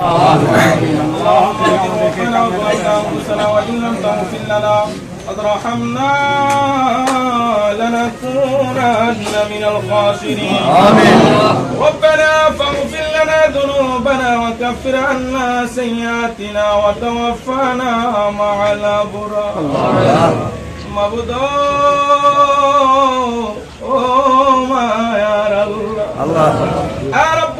ربنا ظلمنا أنفسنا وإن لم تغفر لنا وترحمنا لنكونن من الخاسرين آمين ربنا فاغفر لنا ذنوبنا وكفر عنا سيئاتنا وتوفنا مع الأبرار اللهم ما يا رب الله يا رب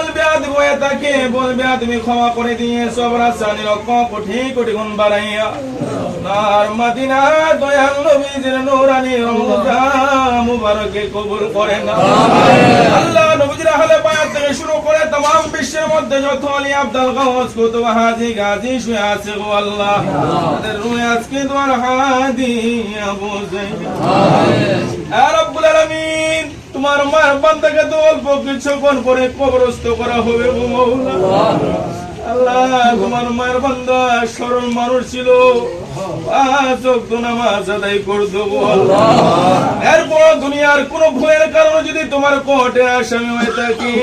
হয়ে থাকে বলবে তুমি ক্ষমা করে দিয়ে সব রাসানি লক্ষ কোটি কোটি গুণ বাড়াইয়া আর মদিনা দয়াল নবীজির নূরানি রওজা মুবারকে কবুল করে না আল্লাহ নবীজির আহলে বায়াত থেকে শুরু করে तमाम বিশ্বের মধ্যে যত আলী আব্দুল গাউস কুতুব হাজি গাজী শুয়ে আছে গো আল্লাহ তাদের রুহে আজকে তোমার হাদি আবু যাইদ আ রব্বুল আলামিন তোমার মায়ের বান্দাকে তো অল্প কিছুক্ষণ পরে কবরস্থ করা হবে গো মাওলা আল্লাহ, তোমার মায়ের বান্দা সরল মানুষ ছিল। এরপর দুনিয়ার কোন ভুলের কারণে যদি তোমার থাকি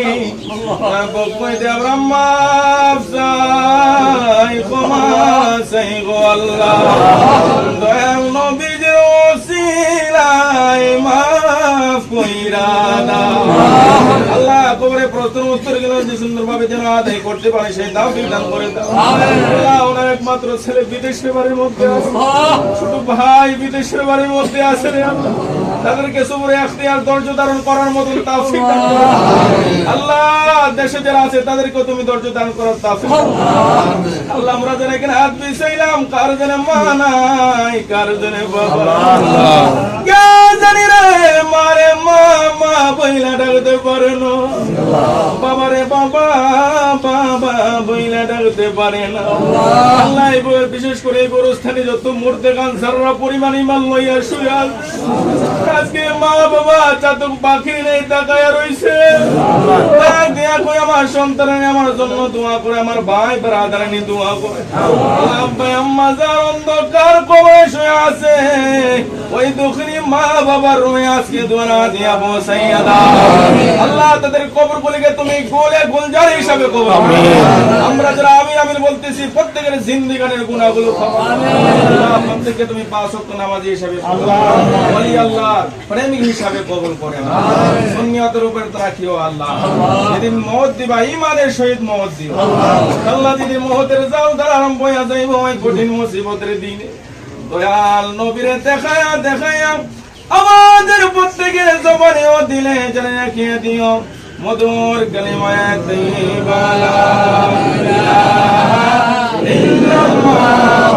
আল্লাহ। মাফ কইরা দাও আল্লাহ কবরে প্রশ্ন উত্তরগুলো যে সুন্দরভাবে যেন আদায় করতে পারে সেই দাও দান করে দাও। আল্লাহ ওনার একমাত্র ছেলে বিদেশের বাড়ির মধ্যে আছে। ছোট ভাই বিদেশের বাড়ির মধ্যে আছে রে আল্লাহ। তাদেরকে সবরে এখতিয়ার ধৈর্য ধারণ করার মতন তাওফিক দান করো। আল্লাহ। দেশে যারা আছে তাদেরকে তুমি ধৈর্য দান করার তাওফিক। আল্লাহ আমরা যেন এখানে হাত বিছাইলাম কার জন্য মা নাই কার জন্য বাবা কে জানি রে মারে মা মা বইলা ডাকতে পারে না বাবারে বাবা। বাবা বইলা ডাকতে পারে না। আল্লাহ। বিশেষ করে এই গোরস্থানে যত মূর্তে কানসাররা পরিমাণ ইমান লইয়া শুয়ে। আছে। আজকে মা বাবা চাতক নেই তাকায়া রইছে। আমার সন্তানের আমার জন্য দোয়া করে আমার ভাই ব্রাদারানি দোয়া করে। ভাই আম্মা যার অন্ধকার কবরে শুয়ে আছে ওই দুঃখিনী মা রুমে আজকে দোয়া দিয়া আল্লাহ তাদের কবর গুলিকে তুমি গোলে গুলজার হিসাবে কবর আমরা যারা বলতেছি প্রত্যেকের জিন্দিগানের গুণাগুলো প্রত্যেককে তুমি পাঁচ ওয়াক্ত নামাজি হিসাবে আল্লাহ। প্রেমিক হিসাবে সুন্নিয়তের উপর রাখিও আল্লাহ। যেদিন মহৎ দিবা ইমানের সহিত মহৎ দিও আল্লাহ। যেদিন মহতের যাও দ্বারা আরম্ভ হইয়া যাইব ওই কঠিন মুসিবতের দিনে। দয়াল নবীরে দেখায়া দেখায়া আমাদের প্রত্যেকের জবানেও দিলে জানে রাখিয়ে দিও। মধুর কালিমায় তৈবা লা ইলাহা ইল্লাল্লাহ